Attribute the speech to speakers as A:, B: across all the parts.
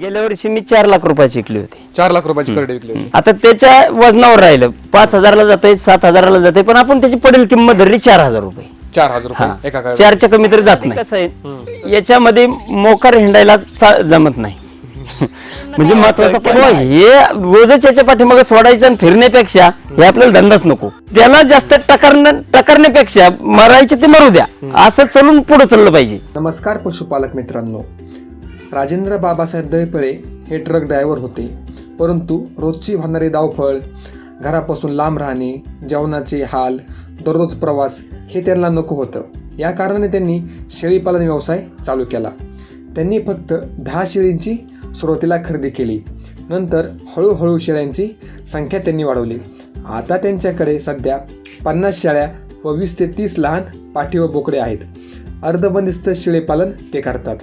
A: गेल्या वर्षी मी चार लाख रुपयाची विकली होती.
B: चार लाख रुपयाची करडे विकली होती.
A: आता त्याच्या वजनावर राहिलं. पाच हजाराला जाते सात हजाराला जाते पण आपण त्याची पडेल किंमत धरली चार हजार रुपये.
B: चार हजार रुपये. एका
A: चारच्या कमी तरी जात नाही. कसं आहे? याच्यामध्ये मोकार हिंडायला चा- जमत नाही. म्हणजे महत्त्वाचा पण हे रोजच याच्या पाठीमागे सोडायचं आणि फिरण्यापेक्षा हे आपल्याला धंदाच नको. त्याला जास्त टकारण्या टकारण्यापेक्षा मरायचे ते मरू द्या. असं चलून पुढे चाललं पाहिजे.
C: नमस्कार पशुपालक मित्रांनो. राजेंद्र बाबासाहेब दळपळे हे ट्रक ड्रायव्हर होते. परंतु रोजची होणारी धावफळ घरापासून लांब राहणे जेवणाचे हाल दररोज प्रवास हे त्यांना नको होतं. या कारणाने त्यांनी शेळीपालन व्यवसाय चालू केला. त्यांनी फक्त दहा शेळींची सुरुवातीला खरेदी केली. नंतर हळूहळू शेळ्यांची संख्या त्यांनी वाढवली. आता त्यांच्याकडे सध्या पन्नास शेळ्या व वीस ते तीस लहान पाठी व बोकडे आहेत. अर्धबंदिस्त शेळीपालन ते करतात.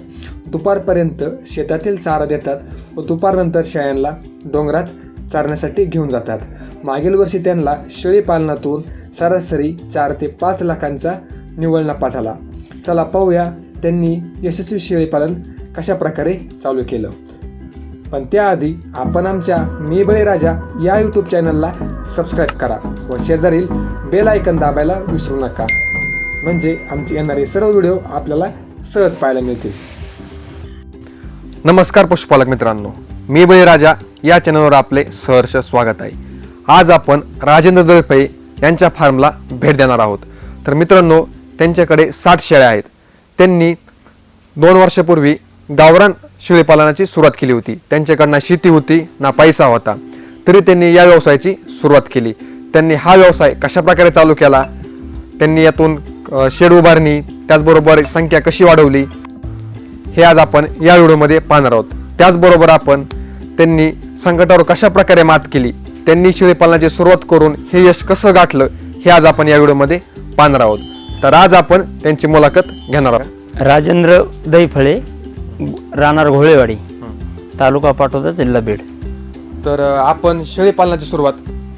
C: दुपारपर्यंत शेतातील चारा देतात व दुपारनंतर शेळ्यांना डोंगरात चारण्यासाठी घेऊन जातात. मागील वर्षी त्यांना शेळीपालनातून सरासरी चार ते पाच लाखांचा निव्वळ नफा झाला. चला पाहूया त्यांनी यशस्वी शेळीपालन कशा प्रकारे चालू केलं. पण त्याआधी आपण आमच्या मी बळे राजा या यूट्यूब चॅनलला सबस्क्राईब करा व शेजारील बेल आयकन दाबायला विसरू नका. म्हणजे आमचे येणारे सर्व व्हिडिओ आपल्याला सहज पाहायला मिळतील.
B: नमस्कार पशुपालक मित्रांनो मी बळीराजा या चॅनलवर आपले सहर्ष स्वागत आहे. आज आपण राजेंद्र दळपे यांच्या फार्मला भेट देणार आहोत. तर मित्रांनो त्यांच्याकडे साठ शेळ्या आहेत. त्यांनी दोन वर्षापूर्वी गावरान शेळीपालनाची सुरुवात केली होती. त्यांच्याकडं ना शेती होती ना पैसा होता. तरी त्यांनी या व्यवसायाची सुरुवात केली. त्यांनी हा व्यवसाय कशा प्रकारे चालू केला? त्यांनी यातून शेड उभारणी त्याचबरोबर संख्या कशी वाढवली? हे आज आपण या व्हिडिओमध्ये पाहणार आहोत. त्याचबरोबर आपण त्यांनी संकटावर कशा प्रकारे मात केली त्यांनी शेळीपालनाची सुरुवात करून हे यश कसं गाठलं हे आज आपण या व्हिडिओमध्ये पाहणार आहोत. तर आज आपण त्यांची मुलाखत घेणार आहोत.
A: राजेंद्र दैफळे राहणार घोळेवाडी तालुका पाटोदा जिल्हा बीड.
B: तर आपण शेळीपालनाची सुरुवात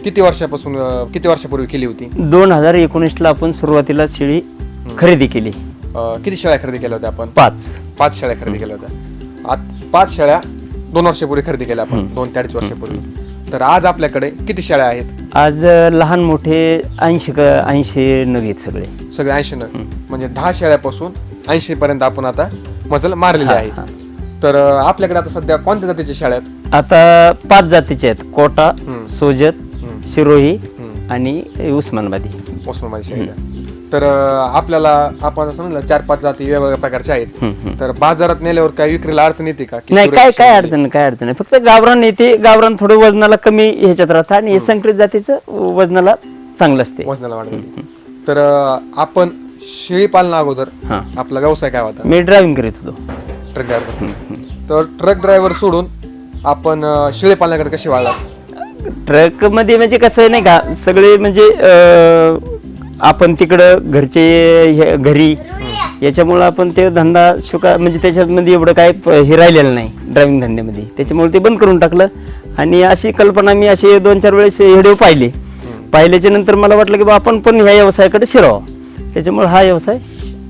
B: किती वर्षापासून किती वर्षापूर्वी केली होती?
A: दोन हजार एकोणीसला आपण सुरुवातीला शेळी खरेदी केली.
B: अ, किती शेळ्या खरेदी केल्या होत्या आपण?
A: पाच.
B: पाच शेळ्या खरेदी केल्या होत्या. आज पाच शेळ्या दोन वर्षापूर्वी खरेदी केल्या आपण. दोन ते अडीच वर्षापूर्वी. तर आज आपल्याकडे किती शेळ्या आहेत?
A: आज अ, लहान मोठे ऐंशी ऐंशी नग आहेत सगळे.
B: सगळे ऐंशी न म्हणजे दहा शेळ्यापासून ऐंशी पर्यंत आपण आता मजल मारलेली आहे. तर अं, आपल्याकडे आता सध्या कोणत्या जातीच्या शेळ्या आहेत?
A: आता पाच जातीचे आहेत. कोटा सोजत शिरोही आणि उस्मानाबादी.
B: उस्मानाबादी शेळ्या. तर आपल्याला आपण असं म्हणलं चार पाच जाती वेगवेगळ्या प्रकारच्या आहेत. तर बाजारात नेल्यावर काही विक्रीला अडचण येते का?
A: नाही काय काय
B: शेळी-
A: अडचण नाही, काय अडचण नाही. फक्त गावरान येते गावरान थोडं वजनाला कमी ह्याच्यात राहतं आणि हे संकरित जातीचं वजनाला चांगलं असते.
B: वजनाला वाढवली तर आपण शेळी पालना अगोदर. आपला व्यवसाय काय होता?
A: मी ड्रायव्हिंग करीत होतो.
B: ट्रक ड्रायव्हर तर ट्रक ड्रायव्हर सोडून आपण शेळी पालनाकडे कशी वाढला
A: ट्रकमध्ये म्हणजे कसं आहे नाही का सगळे म्हणजे आपण तिकडं घरचे हे- घरी याच्यामुळं आपण ते धंदा शुका म्हणजे त्याच्यामध्ये एवढं काय प- हे राहिलेलं नाही ड्रायव्हिंग धंद्यामध्ये. त्याच्यामुळे ते बंद करून टाकलं. आणि अशी कल्पना मी असे दोन चार वेळेस व्हिडिओ पाहिले. पाहिल्याच्या नंतर मला वाटलं की बा आपण पण ह्या व्यवसायाकडे शिरावं. त्याच्यामुळे हा व्यवसाय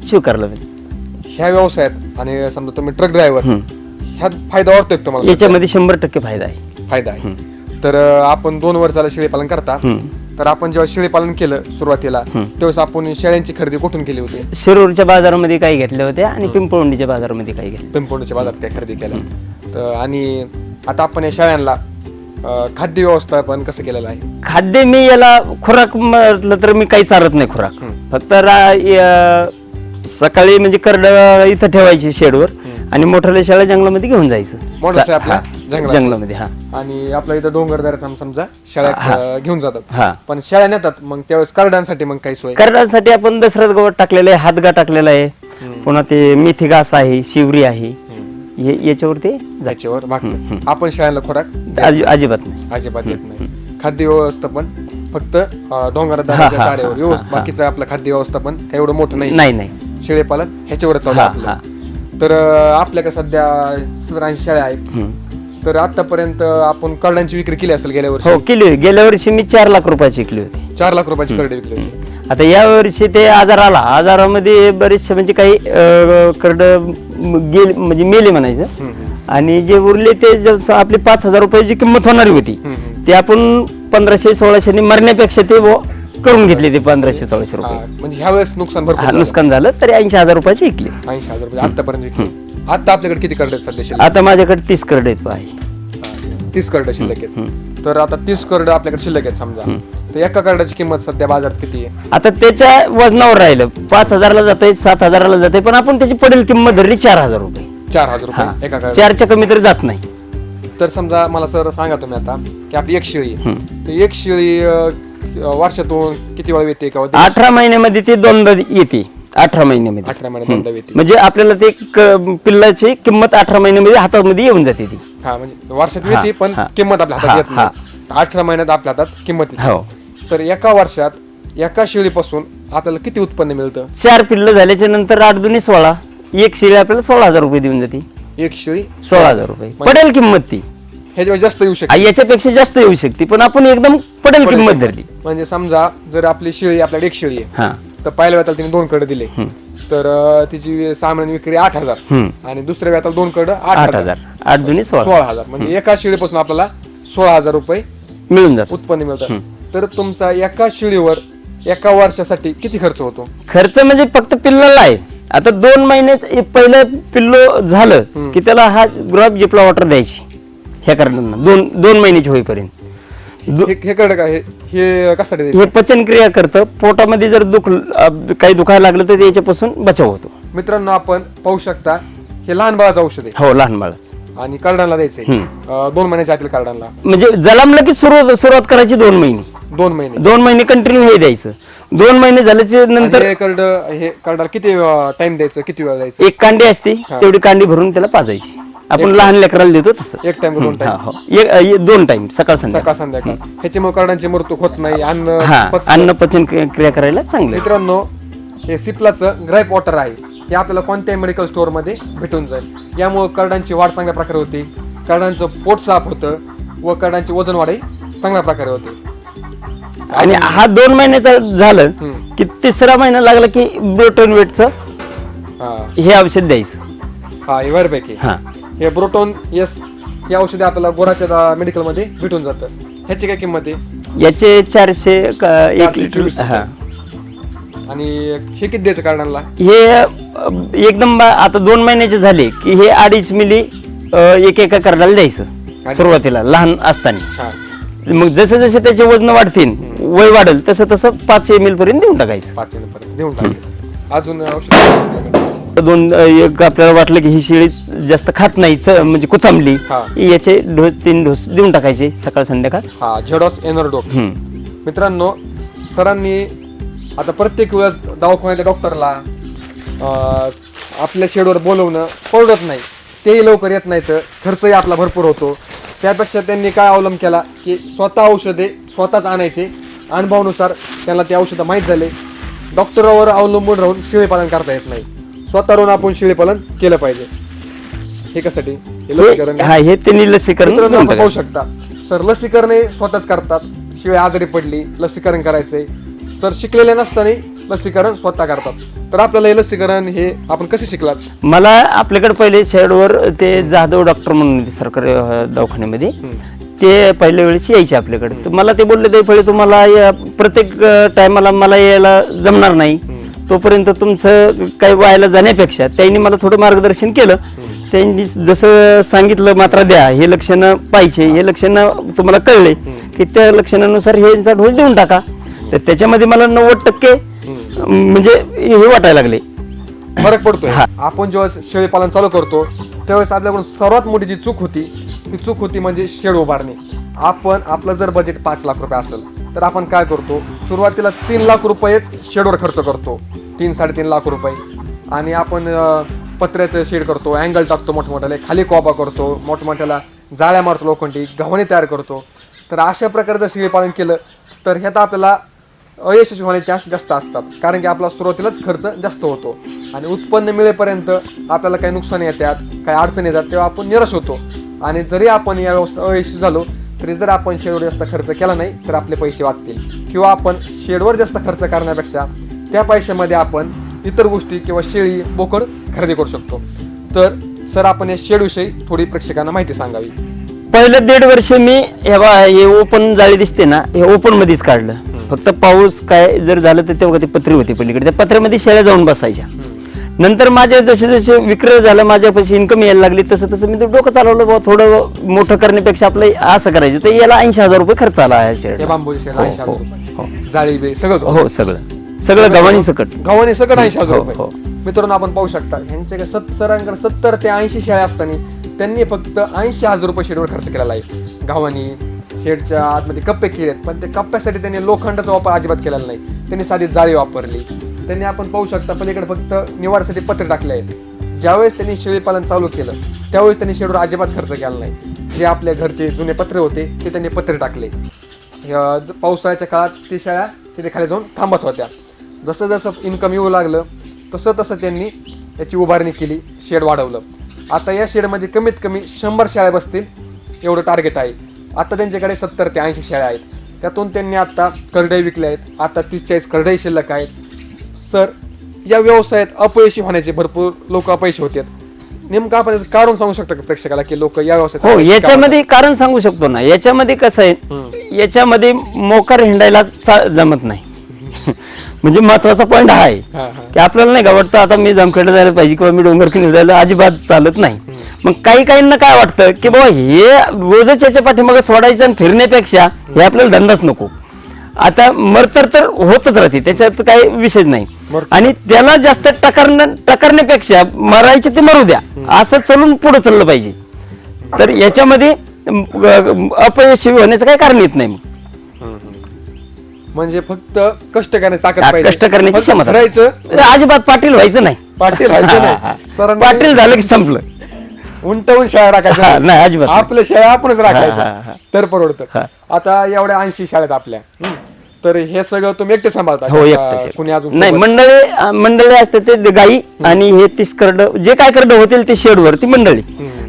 A: स्वीकारला मी.
B: ह्या व्यवसायात आणि समजा तुम्ही ट्रक ड्रायव्हर ह्यात फायदा वाटतोय का तुम्हाला?
A: याच्यामध्ये शंभर टक्के फायदा आहे.
B: फायदा आहे. तर अं, आपण दोन वर्षाला शेळीपालन करता. तर आपण जेव्हा शेळीपालन केलं सुरुवातीला त्यावेळेस आपण शेळ्यांची खरेदी कुठून केली होती?
A: शिरूरच्या बाजारामध्ये काही घेतल्या होत्या आणि पिंपळवंडीच्या बाजारामध्ये काही घेतल्या
B: पिंपोंडच्या बाजारात काय खरेदी केल्या. तर आणि आता आपण या शेळ्यांना खाद्य व्यवस्थापन कसं केलेलं आहे?
A: खाद्य मी याला खुराक म्हटलं तर मी काही चालत नाही खुराक. फक्त सकाळी म्हणजे करड इथं ठेवायची शेडवर आणि मोठ्याल्या शाळा जंगलामध्ये घेऊन जायचं.
B: मोठा
A: हा,
B: जंगलात.
A: जंगलामध्ये हा.
B: आणि आपल्या इथं डोंगर दऱ्यात समजा शेळ्या अं, घेऊन जातात.
A: हा.
B: पण शेळ्या नेतात मग त्यावेळेस करड्यांसाठी मग काही सोय?
A: करडासाठी आपण दसऱ्यात गवत टाकलेलं आहे हातगा टाकलेला आहे. पुन्हा ते मेथी घास आहे शिवरी आहे. हे याच्यावर ते जायचं.
B: त्याच्यावर भागतात आपण शेळ्यांना खोराक
A: अजि- अजिबात नाही.
B: अजिबात येत नाही. खाद्य व्यवस्थापन फक्त अं,
A: हा, हा,
B: तारेवर व्यवस्थित बाकीचं आपलं खाद्य व्यवस्थापन काही एवढं मोठं नाही.
A: नाही नाही.
B: शेळीपालन ह्याच्यावर चालू
A: हा,
B: आपलं. तर अं, आपल्याकडे सध्या सतरा ऐंशी शेळ्या आहेत तर आतापर्यंत आपण करड्यांची विक्री केली असेल गेल्या वर्षी.
A: हो केली होती. गेल्या वर्षी मी चार लाख रुपयाची विकली होती.
B: चार लाख रुपयाची करडे विकली होती.
A: आता या वर्षी ते आजार आला. आजारामध्ये बरेचसे म्हणजे काही करड गेले म्हणजे मेले म्हणायचं. आणि जे उरले ते जसं आपली पाच हजार रुपयाची किंमत होणारी होती. ते आपण पंधराशे सोळाशे मरण्यापेक्षा ते करून घेतले ते पंधराशे सोळाशे रुपये.
B: म्हणजे ह्या वेळेस नुकसान.
A: नुकसान झालं तरी ऐंशी हजार रुपयाचे विकले.
B: ऐंशी हजार रुपये आतापर्यंत आता आपल्याकडे किती करड आहेत सध्या शिल्लक?
A: आता माझ्याकडे तीस करड आहेत पाय
B: तीस करड शिल्लक आहेत. तर आता तीस करड आपल्याकडे शिल्लक आहेत समजा. तर एका करडाची किंमत सध्या बाजारात किती आहे?
A: आता त्याच्या वजनावर राहिलं. पाच हजारला जाते सात हजाराला जाते पण आपण त्याची पडेल किंमत धरली चार हजार रुपये.
B: चार हजार
A: हा.
B: रुपये एका करड
A: चारच्या कमी तरी जात नाही.
B: तर समजा मला सर सांगा तुम्ही आता की आपली एक शेळी आहे. तर एक शेळी अं, वर्षातून किती वेळा येते? का
A: अठरा महिन्यामध्ये ते दोनदा येते. अठरा महिन्यामध्ये.
B: अठरा महिन्यात येते
A: म्हणजे आपल्याला ते क- पिल्लाची किंमत अठरा महिन्यामध्ये हातामध्ये येऊन जाते ती.
B: हा म्हणजे वर्षात
A: हा,
B: येते पण
A: हा.
B: किंमत आपल्या
A: हा,
B: हातात येत नाही. अठरा महिन्यात आपल्या हातात किंमत येते.
A: हो.
B: तर एका वर्षात एका शेळीपासून आपल्याला किती उत्पन्न मिळतं?
A: चार पिल्ल झाल्याच्यानंतर आठ दोन्ही सोळा. एक शेळी आपल्याला सोळा हजार रुपये देऊन जाते.
B: एक शेळी?
A: सोळा हजार रुपये. पडेल किंमत ती.
B: ह्याच्यावर जास्त येऊ
A: आ,
B: शकते
A: याच्यापेक्षा जास्त येऊ शकते पण आपण एकदम पडेल किंमत. धरली.
B: म्हणजे समजा जर आपली शेळी आपल्याकडे एक शेळी आहे.
A: हा.
B: तर पहिल्या वेळाला तिने दोन कडे दिले. तर अं, तिची सामान्य विक्री आठ हजार. आणि दुसऱ्या वेळाला दोन कडे आठ
A: आठ
B: हजार.
A: हजार. आठ दोन्ही सोळा.
B: सोळा हजार. म्हणजे एका शेळीपासून आपल्याला सोळा हजार रुपये
A: मिळून जात
B: उत्पन्न मिळतं तर तुमचा एका शेळीवर एका वर्षासाठी किती खर्च होतो?
A: खर्च म्हणजे फक्त पिल्लाला आहे. आता दोन महिन्याच पहिलं पिल्लो झालं की त्याला हा गुलाब जिपला वॉटर द्यायची. ह्या कारणांना दोन दोन महिन्याची होईपर्यंत.
B: हे हे कडे काय हे- हे कशासाठी द्यायचं?
A: हे पचन क्रिया करतं. पोटामध्ये जर दुख अ- काही दुखायला लागलं तर याच्यापासून बचाव होतो.
B: मित्रांनो आपण पाहू शकता हे लहान बाळाचं औषध आहे.
A: हो लहान बाळाच.
B: आणि कार्डांना द्यायचंय. अं, दोन महिन्याच्या आतील कार्डांना.
A: म्हणजे जलामलं की सुरुवात सुरुवात करायची दोन महिने.
B: दोन महिने.
A: दोन महिने कंटिन्यू हे द्यायचं. दोन महिने
B: झाल्याच्यानंतर हे कार्ड हे कार्डाला किती टाइम द्यायचं? किती वेळ द्यायचं?
A: एक कांडी असते तेवढी कांडी भरून त्याला पाजायची. आपण लहान लेकराला देतो तसं.
B: एक टाइम दोन
A: हा,
B: टाइम
A: हो. एक- दोन टाइम सकाळ संध्याकाळ.
B: सकाळ संध्याकाळ. ह्याच्यामुळे कार्डांची मृत्यू होत नाही अन्न
A: हा
B: पचतं.
A: अन्न पचन क्रिया क्रिया करायला चांगलं. आहे.
B: मित्रांनो हे सिप्लाचं ग्राईप वॉटर आहे. हे आपल्याला कोणत्याही मेडिकल स्टोअरमध्ये भेटून जाईल. यामुळे कार्डांची वाढ चांगल्या प्रकारे होते. कार्डांचं पोट साफ होतं व कार्डांची वजन वाढही चांगल्या प्रकारे होते.
A: आणि हा दोन महिन्याचा झालं की तिसरा महिना लागला की ब्रोटन वेटचं
B: हा.
A: हे औषध द्यायचं.
B: हा हे
A: हा.
B: हे ब्रोटोन यस हे औषधे आपल्याला गोराच्या मेडिकलमध्ये भेटून जातं. ह्याची काय किंमत आहे?
A: याचे चारशे क- एक
B: चारशे
A: लिटर.
B: चोवीस.
A: हा.
B: आणि हे किती द्यायचं कार्डांना
A: हे अ, एकदम बा- आता दोन महिन्याचे झाले की हे अडीच मिली अ, एक एका करडाला द्यायचं. सुरुवातीला लहान असताना.
B: हा.
A: मग जसे जसे त्याचे वजन वाढतील वय वाढेल तसं तसं पाच एम एल पर्यंत देऊन टाकायचं.
B: पाच पर्यंत देऊन टाकायचं. अजून औषध?
A: दोन एक आपल्याला वाटलं की ही शेळी जास्त खात नाही च- म्हणजे कुचामली
B: हा.
A: याचे डोस तीन डोस देऊन टाकायचे सकाळ संध्याकाळ.
B: हा झेडॉस एनर्डोक
A: हम्म.
B: मित्रांनो सरांनी आता प्रत्येक वेळेस दवाखान्याच्या डॉक्टरला अं, आपल्या शेडवर बोलवणं परवडत नाही. तेही लवकर येत नाही तर खर्चही आपला भरपूर होतो. त्यापेक्षा त्यांनी काय अवलंब केला की स्वतः औषधे स्वतःच आणायचे. अनुभवानुसार त्यांना ते औषधं माहीत झाले. डॉक्टरावर अवलंबून राहून शेळीपालन करता येत नाही. स्वतः राहून आपण शेळीपालन केलं पाहिजे. हे कशासाठी? हे लसीकरण.
A: हे- हा हे त्यांनी लसीकरण
B: मित्रांनो पाहू. शकता. सर लसीकरण हे स्वतःच करतात. शिवाय आजारी पडली लसीकरण करायचंय. सर शिकलेले नसताना लसीकरण स्वतः करतात. तर आपल्याला हे लसीकरण हे आपण कसे शिकलात?
A: मला आपल्याकडे पहिले शेडवर ते जाधव डॉक्टर म्हणून होते सरकारी अ, दवाखान्यामध्ये. ते पहिल्या वेळेस यायचे आपल्याकडे. तर मला ते बोलले ते पहिले तुम्हाला या प्रत्येक टायमाला मला यायला जमणार नाही. तोपर्यंत तुमचं काही व्हायला जाण्यापेक्षा त्यांनी मला थोडं मार्गदर्शन केलं. त्यांनी जसं सांगितलं मात्रा द्या हे लक्षणं पाहिजे हे लक्षणं तुम्हाला कळले की त्या लक्षणानुसार हे यांचा डोस देऊन टाका. तर त्याच्यामध्ये मला नव्वद टक्के म्हणजे हे वाटायला लागले.
B: फरक पडतोय. आपण जेव्हा शेळीपालन चालू करतो त्यावेळेस आपल्याकडून सर्वात मोठी जी चूक होती ती चूक होती म्हणजे शेड उभारणे. आपण आपलं जर बजेट पाच लाख रुपये असेल तर आपण काय करतो? सुरुवातीला तीन लाख रुपयेच शेडवर खर्च करतो. तीन साडेतीन लाख रुपये. आणि आपण पत्र्याचं शेड करतो अँगल टाकतो मोठमोठ्याला खाली कॉबा करतो मोठमोठ्याला जाळ्या मारतो लोखंडी गव्हाणे तयार करतो. तर अशा प्रकारचं शेळीपालन केलं तर ह्यात आपल्याला अयशस्वी होण्याचे चान्स जास्त असतात. कारण की आपला सुरुवातीलाच खर्च जास्त होतो. आणि उत्पन्न मिळेपर्यंत आपल्याला काही नुकसान येतात काही अडचणी येतात तेव्हा आपण निराश होतो. आणि जरी आपण या व्यवस्था अयशस्वी झालो तरी जर आपण शेडवर जास्त खर्च केला नाही तर आपले पैसे वाचतील. किंवा आपण शेडवर जास्त खर्च करण्यापेक्षा त्या पैशामध्ये आपण इतर गोष्टी किंवा शेळी बोकड खरेदी करू शकतो. तर सर आपण या शेड विषयी थोडी प्रेक्षकांना माहिती सांगावी.
A: पहिलं दीड वर्ष मी हे बा हे ओपन जाळी दिसते ना हे ओपन मध्येच काढलं. फक्त पाऊस काय जर झालं तर तेव्हा ती पत्री होती पलीकडे. त्या पत्र्यामध्ये शेळ्या जाऊन बसायच्या. नंतर माझे जसे जसे विक्रय झालं माझ्यापाशी इन्कम यायला लागली तसं तसं मी ते डोकं चालवलं बुवा थोडं मोठं करण्यापेक्षा आपलं असं करायचं. तर याला ऐंशी हजार रुपये खर्च आला आहे
B: हे
A: शेड
B: शेड
A: हो, हो,
B: बे सगळं
A: हो सगळं. सगळं गव्हाणी सकट.
B: गव्हाणे सगळं ऐंशी हजार
A: हो,
B: रुपये
A: हो.
B: मित्रांनो आपण पाहू शकता ह्यांच्याकडे सत्तरांकडे सत्तर ते ऐंशी शेळ्या असताना त्यांनी फक्त ऐंशी हजार रुपये शेडवर खर्च केलेला आहे गव्हाणी शेडच्या आतमध्ये कप्पे केलेत पण त्या कप्प्यासाठी त्यांनी लोखंडाचा वापर अजिबात केलेला नाही. त्यांनी साधी जाळी वापरली. त्यांनी आपण पाहू शकता पलीकडे फक्त निवारासाठी पत्रे टाकले आहेत. ज्यावेळेस त्यांनी शेळीपालन चालू केलं त्यावेळेस त्यांनी शेडवर अजिबात खर्च केला नाही. जे आपल्या घरचे जुने पत्रे होते ते त्यांनी पत्रे टाकले. ज- पावसाळ्याच्या काळात ती शाळा तिथे खाली जाऊन थांबत होत्या. जसं जसं इन्कम येऊ लागलं तसं तसं त्यांनी याची उभारणी केली शेड वाढवलं. आता या शेडमध्ये कमीत कमी शंभर शाळा बसतील एवढं टार्गेट आहे. आता त्यांच्याकडे सत्तर ते ऐंशी शाळा आहेत. त्यातून त्यांनी आता करडे विकले आहेत आता तीस चाळीस करडे शिल्लक आहेत. सर या व्यवसायात अपयशी होण्याचे भरपूर लोक अपयशी होतात. नेमकं आपण कारण सांगू शकतो का प्रेक्षकाला की लोक या व्यवसायात
A: हो याच्यामध्ये कारण सांगू शकतो ना. याच्यामध्ये कसं आहे याच्यामध्ये मोकार हिंडायला जमत नाही. म्हणजे महत्त्वाचा पॉईंट हा आहे. की आपल्याला नाही का वाटतं आता मी जामखेडला जायला पाहिजे किंवा मी डोंगरखिंड जायला अजिबात चालत नाही. मग काही काहींना काय वाटतं की बाबा हे रोजच याच्या पाठीमागे सोडायचं आणि फिरण्यापेक्षा हे आपल्याला धंदाच नको. आता मरतर तर होतच राहते त्याच्यात काही विषय नाही. आणि त्याला जास्त टकरण टकरण्यापेक्षा मरायचे ते मरू द्या. असं चलून पुढे चाललं पाहिजे. तर याच्यामध्ये अपयशी होण्याचं काही कारण येत नाही मग.
B: म्हणजे फक्त कष्ट करण्याची ताकद
A: हा,
B: पाहिजे.
A: कष्ट करण्याची
B: फक्त
A: क्षमता.
B: फिरायचं
A: अजिबात पाटील व्हायचं नाही.
B: पाटील व्हायचं नाही. सरांनी
A: पाटील झालं की संपलं.
B: उंटवून शाळा
A: हा,
B: राखायच्या
A: नाही, अजिबात नाही.
B: आपल्या शाळा आपणच
A: हा, हा,
B: राखायच्या
A: हा.
B: तर परवडतं.
A: हा.
B: आता एवढ्या ऐंशी शाळेत आपल्या. हम्म. तर हे सगळं तुम्ही एकटे सांभाळता
A: हो
B: का?
A: एकटाच
B: कुणी अजून
A: नाही
B: सोबत?
A: मंडळी अं, मंडळी असते ते गाई आणि हे तीस करड. जे काय करड होतील ते शेडवर ती मंडळी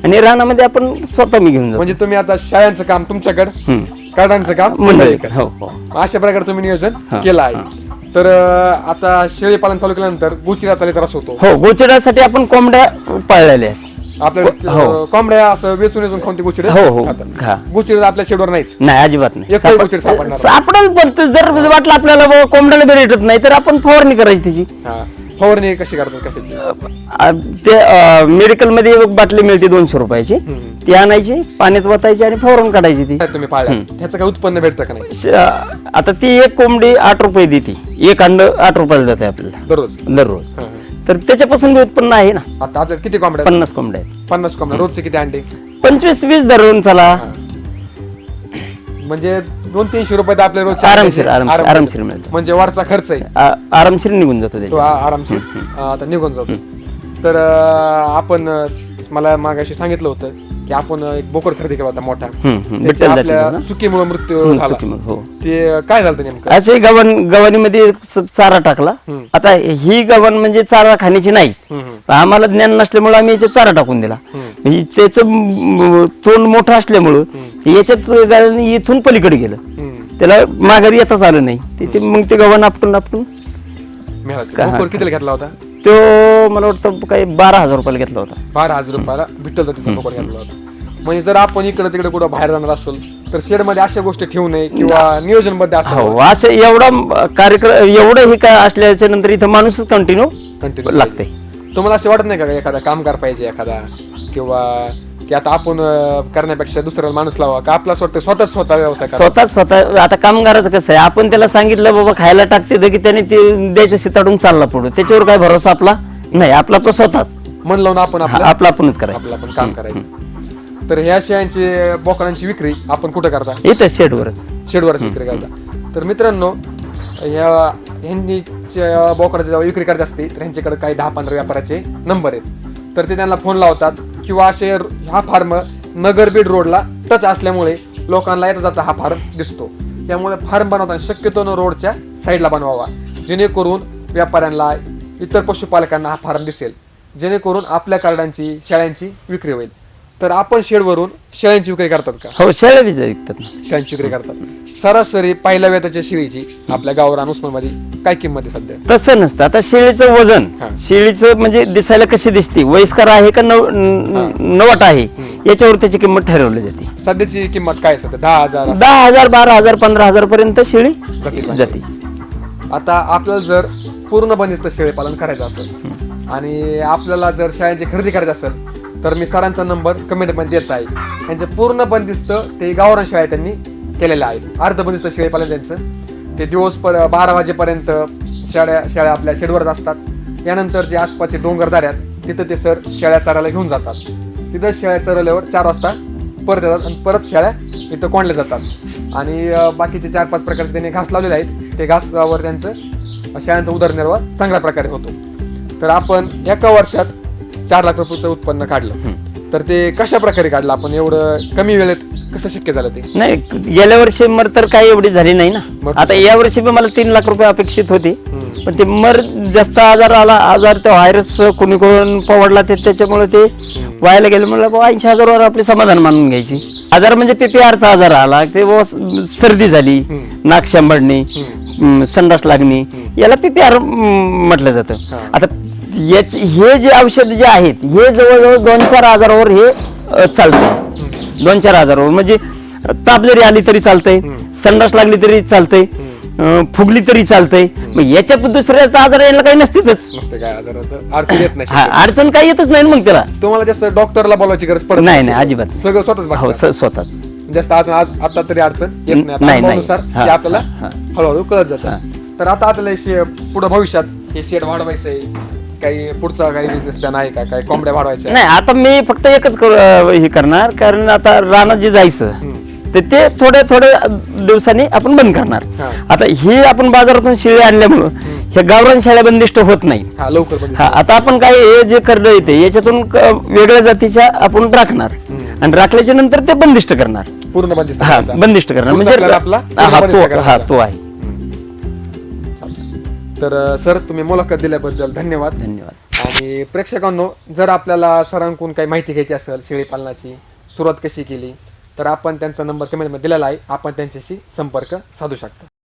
A: आणि रानामध्ये आपण स्वतः मी घेऊन जातो.
B: म्हणजे तुम्ही आता शाळांचं काम तुमच्याकडे?
A: हम्म.
B: कार्डांचं काम?
A: मंडळी हो हो.
B: अशा प्रकारे तुम्ही नियोजन केलं आहे. तर अं, आता शेळी पालन चालू केल्यानंतर गुचिरा चालू त्रास होतो
A: हो गोचिडासाठी आपण कोंबड्या पाळलेल्या आहेत.
B: आपल्या
A: हो.
B: अं, कोंबड्या असं वेचून वेचून खाऊन ते गुचिरे
A: हो हो. हा
B: गुचिरा आपल्या शेडवर नाहीच
A: नाही अजिबात नाही.
B: एकही
A: सापड-
B: गोचिड सापडणार नाही.
A: सापडेल पण ते जर वाटलं आपल्याला बाबा कोंबड्याला भेटत नाही तर आपण फवारणी करायची त्याची.
B: हा. फवारणी कशी करतात कशाची?
A: अ, ते मेडिकलमध्ये एक बाटली मिळते दोनशे रुपयाची. ती आणायची पाण्यात वतायची आणि फवारून काढायची ती.
B: काय तुम्ही त्याचं काय उत्पन्न भेटतं का नाही?
A: श- आता ती एक कोंबडी आठ रुपये देते. एक अंड आठ रुपयाला जाते आपल्याला.
B: दररोज?
A: दररोज.
B: हा,
A: तर त्याच्यापासून बी उत्पन्न आहे ना.
B: आता आपल्याला किती कोंबड्या?
A: पन्नास कोंबड्या आहेत.
B: पन्नास कोंबड्या. रोजचे किती अंडे?
A: पंचवीस वीस धरून चला.
B: म्हणजे दोन तीनशे रुपये तर आपल्या रोजचे
A: आरामशीर, आरामशीर,
B: आराम-
A: आरामशीर मिळतं.
B: म्हणजे वरचा खर्च आहे.
A: आ- आरामशीर निघून जातो
B: तो
A: त्याच्या
B: आ- आरामशीर. आता निघून जातो. तर अं, आपण अं, मला मागाशी सांगितलं होतं की आपण एक बोकड खरेदी केला होता मोठा.
A: हम्म, हम्म.
B: त्याच्या
A: विठ्ठल
B: आपल्या
A: जातीचा ना?
B: चुकीमुळे मृत्यू
A: हम्म,
B: झाला.
A: चुकीमुळे, हो.
B: ते काय झालं नेमकं?
A: असे गव्हाण गव्हाणीमध्ये स- चारा टाकला. आता ही गव्हाण म्हणजे चारा खाण्याची नाहीच. आम्हाला ज्ञान नसल्यामुळे आम्ही याच्यात चारा टाकून दिला. त्याचं म- तोंड मोठं असल्यामुळं याच्यात इथून पलीकडे गेलं.
B: हम्म.
A: त्याला माघारी येताच आलं नाही. तिथे मग ते गव्हाण आपटून आपटून.
B: मिळालं बोकड कितीला घेतला होता?
A: तो मला वाटतं काही बारा हजार रुपयाला घेतला होता.
B: बारा हजार रुपयाला विठ्ठल जातीचा बोकड घेतला होता. म्हणजे जर आपण इकडे तिकडे कुठं बाहेर जाणार असेल तर शेडमध्ये अशा गोष्टी ठेवू नये किंवा नियोजनमध्ये असं
A: हो असं एवढा म- कार्यक्रम एवढं हे काय असल्याच्या नंतर इथं माणूसच कंटिन्यू
B: Continue.
A: लागते
B: तुम्हाला असं वाटत नाही का एखादा कामगार पाहिजे एखादा? किंवा की आता आपण अं, करण्यापेक्षा दुसऱ्याला माणूस लावा का आपला स्वतः स्वतःच स्वतः व्यवसाय करा?
A: स्वतः स्वतः आता कामगाराचं कसं आहे आपण त्याला सांगितलं बाबा खायला टाकते तर की त्याने ते द्यायचं सिताडून चालला पुढे. त्याच्यावर काय भरोसा आपला? नाही आपला आपला स्वतःच.
B: मन लावून आपण
A: हा,
B: आपलं
A: आपला आपणच करायचं.
B: आपलं आपण काम करायचं. तर ह्या शेळ्यांची बोकडांची विक्री आपण कुठं करता?
A: इथं शेडवरच.
B: शेडवरच विक्री करता. तर मित्रांनो ह्या ह्यांनी च्या बोकडाची जेव्हा विक्री करत असते तर ह्यांच्याकडे काही दहा पंधरा व्यापाराचे नंबर आहेत. तर ते त्यांना फोन लावतात किंवा असे हा फार्म नगर बीड रोडला टच असल्यामुळे लोकांना येता जाता हा फार्म दिसतो. त्यामुळे फार्म बनवताना शक्यतो न रोडच्या साईडला बनवावा. जेणेकरून व्यापाऱ्यांना इतर पशुपालकांना हा फार्म दिसेल. जेणेकरून आपल्या कार्डांची शेळ्यांची विक्री होईल. तर आपण शेडवरून शेळ्यांची विक्री करतात का?
A: हो शेळ्या बी विकतात.
B: शेळ्यांची विक्री करतात. सरासरी पहिल्या वेताच्या शेळीची आपल्या गावरान उस्मानमध्ये काय किंमत आहे सध्या?
A: तसं नसतं. आता शेळीचं वजन. शेळीचं म्हणजे दिसायला कशी दिसते? वयस्कर आहे का नव न- नवट आहे? याच्यावर त्याची किंमत ठरवली जाते.
B: सध्याची किंमत काय आहे सध्या? दहा हजार.
A: दहा हजार बारा हजार पंधरा हजार पर्यंत शेळी?
B: जाते. आता आपल्याला जर पूर्ण बंदिस्त शेळी पालन करायचं असेल आणि आपल्याला जर शेळ्यांची खरेदी करायची असेल तर मी सरांचा नंबर कमेंटमध्ये देत आहे. त्यांचे पूर्ण बंदिस्त ते गावरान शेळ्या त्यांनी केलेल्या आहेत. अर्ध बंदिस्त शेळीपालन त्यांचं. ते दिवस पर बारा वाजेपर्यंत शेळ्या शेळ्या आपल्या शेडवरच असतात. यानंतर जे आसपासचे डोंगरदार आहेत तिथं ते सर शेळ्या चरायला घेऊन जातात. तिथं शेळ्या चरवल्यावर चार वाजता परत येतात आणि परत शेळ्या इथं कोंडल्या जातात. आणि बाकीचे चार पाच प्रकारचे त्यांनी घास लावलेले आहेत. ते घासावर त्यांचं शेळ्यांचा उदरनिर्वाह चांगल्या प्रकारे होतो. तर आपण एका वर्षात चार लाख रुपयाचं उत्पन्न काढलं. तर ते कशा प्रकारे काढलं आपण? एवढं कमी वेळेत कसं शक्य झालं ते?
A: नाही गेल्या वर्षी मर तर काही एवढी झाली नाही ना. आता या वर्षी बी मला तीन लाख रुपये अपेक्षित होते. पण ते मर जास्त आजार आला आजार ते व्हायरस कोणी कोण पवडला ते त्याच्यामुळे ते व्हायला गेलं. म्हणलं ऐंशी हजारावर आपले समाधान मानून घ्यायची. आजार म्हणजे पीपीआरचा आजार आला ते सर्दी झाली नाक शंभरणे. संडास लागणे याला पीपीआर म्हटलं जातं. आता याचे हे जे औषध जे आहेत हे जवळजवळ दोन चार हजारावर हे अ, चालतंय. दोन चार हजारावर. म्हणजे ताप जरी आली तरी चालतंय संडास लागली तरी चालतंय अ, फुगली तरी चालतंय. मग याच्या दुसऱ्याचा आजार यायला काही नसतेच
B: नसते काय आजाराचं? अडचण येत नाही
A: हा अडचण काही येतच नाही ना मग त्याला.
B: तुम्हाला जास्त डॉक्टरला बोलायची गरज पडत
A: नाही नाही अजिबात.
B: सगळं स्वतःच
A: हो स- स्वतःच.
B: जास्त आज आज आता तरी अडचण येत नाही. आता
A: नाही, नाही.
B: अनुभवानुसार
A: हा,
B: ते आपल्याला
A: हा,
B: हळूहळू कळत जातं. तर आता आपल्याला शे पुढे भविष्यात हे शेड वाढवायचंय. काही पुढचा काही बिझनेस प्लॅन आहे का? काही कोंबड्या वाढवायच्या
A: नाही आता मी फक्त एकच करू- अ, हे करणार. कारण आता रानात जे जायचं तर ते थोड्या थोड्या दिवसांनी आपण बंद करणार.
B: हा.
A: आता हे आपण बाजारातून शेळी आणल्यामुळं ह्या गावरान शेळ्या बंदिष्ट होत नाही.
B: हा लवकर
A: हा आता आपण काय हे जे करडं येते याच्यातून क- वेगळ्या जातीच्या आपण राखणार. आणि राखल्याच्या नंतर ते बंदिष्ट करणार.
B: पूर्ण बंदिस्त
A: हा
B: करायचा.
A: बंदिष्ट करणार.
B: पुढचा
A: म्हणजे
B: plan आपला
A: हा
B: बंदिस्त
A: तो हा
B: करायचा.
A: तो आहे.
B: तर सर तुम्ही मुलाखत दिल्याबद्दल धन्यवाद.
A: धन्यवाद.
B: आणि प्रेक्षकांनो जर आपल्याला सरांकडून काही माहिती घ्यायची असेल शेळी पालनाची सुरुवात कशी केली तर आपण त्यांचा नंबर कमेंटमध्ये दिलेला आहे. आपण त्यांच्याशी संपर्क साधू शकता.